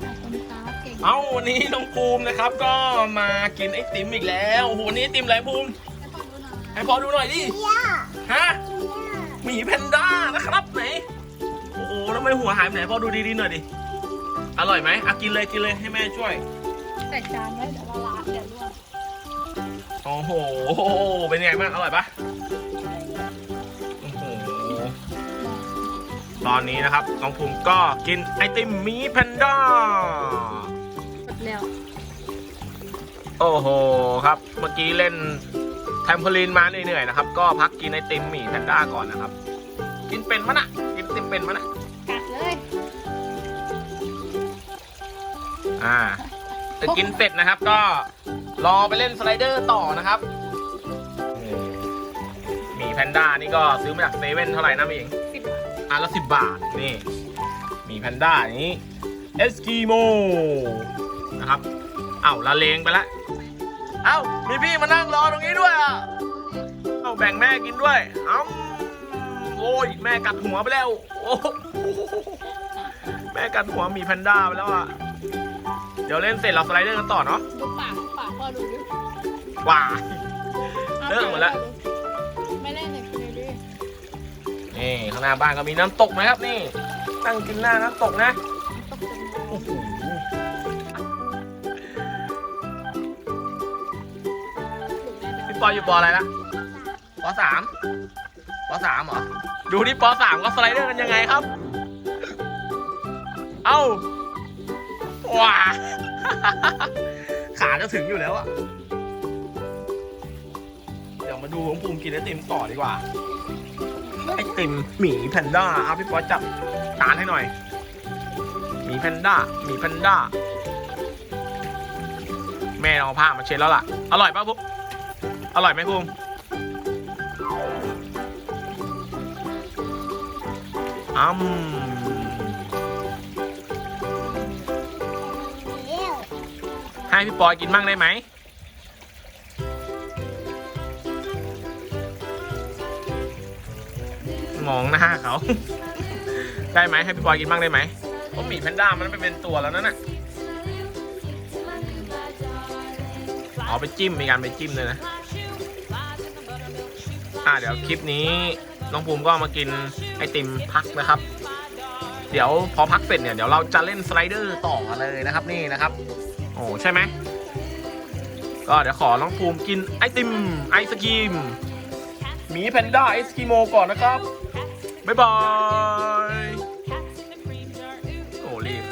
ขอบคุณครับเก่งเอ้าวันนี้น้องภูมินะครับ ก็มากินไอติมอีกแล้วโอ้โหวันนี้ไอติมอะไรภูมิให้พ่อดูหน่อยให้พอดูหน่อยดิฮะหมีแพนด้านะครับไหนโอ้โหแล้วทำไมหัวหายไปไหนพอดูดีๆหน่อยดิอร่อยไหมอะกินเลยกินเลยให้แม่ช่วยใส่จานไว้เดี๋ยวเราล้างเดี๋ยวลวกโอ้โหเป็นไงบ้างอร่อยปะ ตอนนี้นะครับน้องภูมิก็กินไอติมหมีแพนด้า หมดแล้วโอ้โหครับ เมื่อกี้เล่นแทมโพลีนมาเหนื่อยๆนะครับ ก็พักกินไอติมหมี่แพนด้าก่อนนะครับ กินเป็นมะนะกินไอติมเป็นมะนะกัดเลยอ่าแต่กินเสร็จนะครับ ก็รอไปเล่นสไลเดอร์ต่อนะครับหมี่แพนด้านี่ก็ซื้อมาจากเซเว่นเท่าไหร่นะพี่เองสิบบาท อันละสิบบาท นี่ มีแพนด้านี้ เอสกิโม นะครับเอ้าละเลงไปละเอ้ามีพี่มานั่งรอตรงนี้ด้วยอะเอ้าแบ่งแม่กินด้วยอ้าโอ้ยแม่กัดหัวไปแล้วโอ้โหแม่กัดหัวมีแพนด้าไปแล้วอะเดี๋ยวเล่นเสร็จเราสไลเดอร์กันต่อเนาะดูปากดูปากพ่อดูดิว้าเลิกหมดแล้วไม่เล่นเลย นี่ข้างหน้าบ้านก็มีน้ำตกไหมครับ นี่ตั้งกินหน้าน้ำตกนะตกเป็นโอ้โหพี่ปออยู่ปออะไรละปอสามปอสามเหรอ ดูนี่ปอสามก็สไลเดอร์กันยังไงครับ เอ้าว้าขาจะถึงอยู่แล้วอะเดี๋ยวมาดูของภูมิกินไอติมต่อดีกว่า ไอติมหมีแพนด้าเอาพี่ปอจับจานให้หน่อยหมีแพนด้าหมีแพนด้าแม่เอาผ้ามาเช็ดแล้วล่ะ อร่อยป่ะปุ๊บอร่อยไหมภูมิอืมให้พี่ปอยกินบ้างได้ไหม มองหน้าเขา ได้ไหมให้พี่ปอยกินบ้างได้ไหมเพราะหมีแพนด้ามันไม่เป็นตัวแล้วนั่นน่ะเอาไปจิ้มมีการไปจิ้มเลยนะอ่าเดี๋ยวคลิปนี้น้องภูมิก็มากินไอติมพักนะครับ เดี๋ยวพอพักเสร็จเนี่ยเดี๋ยวเราจะเล่นสไลเดอร์ต่อเลยนะครับนี่นะครับ โอ้ใช่ไหมก็เดี๋ยวขอน้องภูมิกินไอติมไอศกรีมหมีแพนด้าไอศกรีโมก่อนนะครับ บ๊ายบาย โอ้รีบ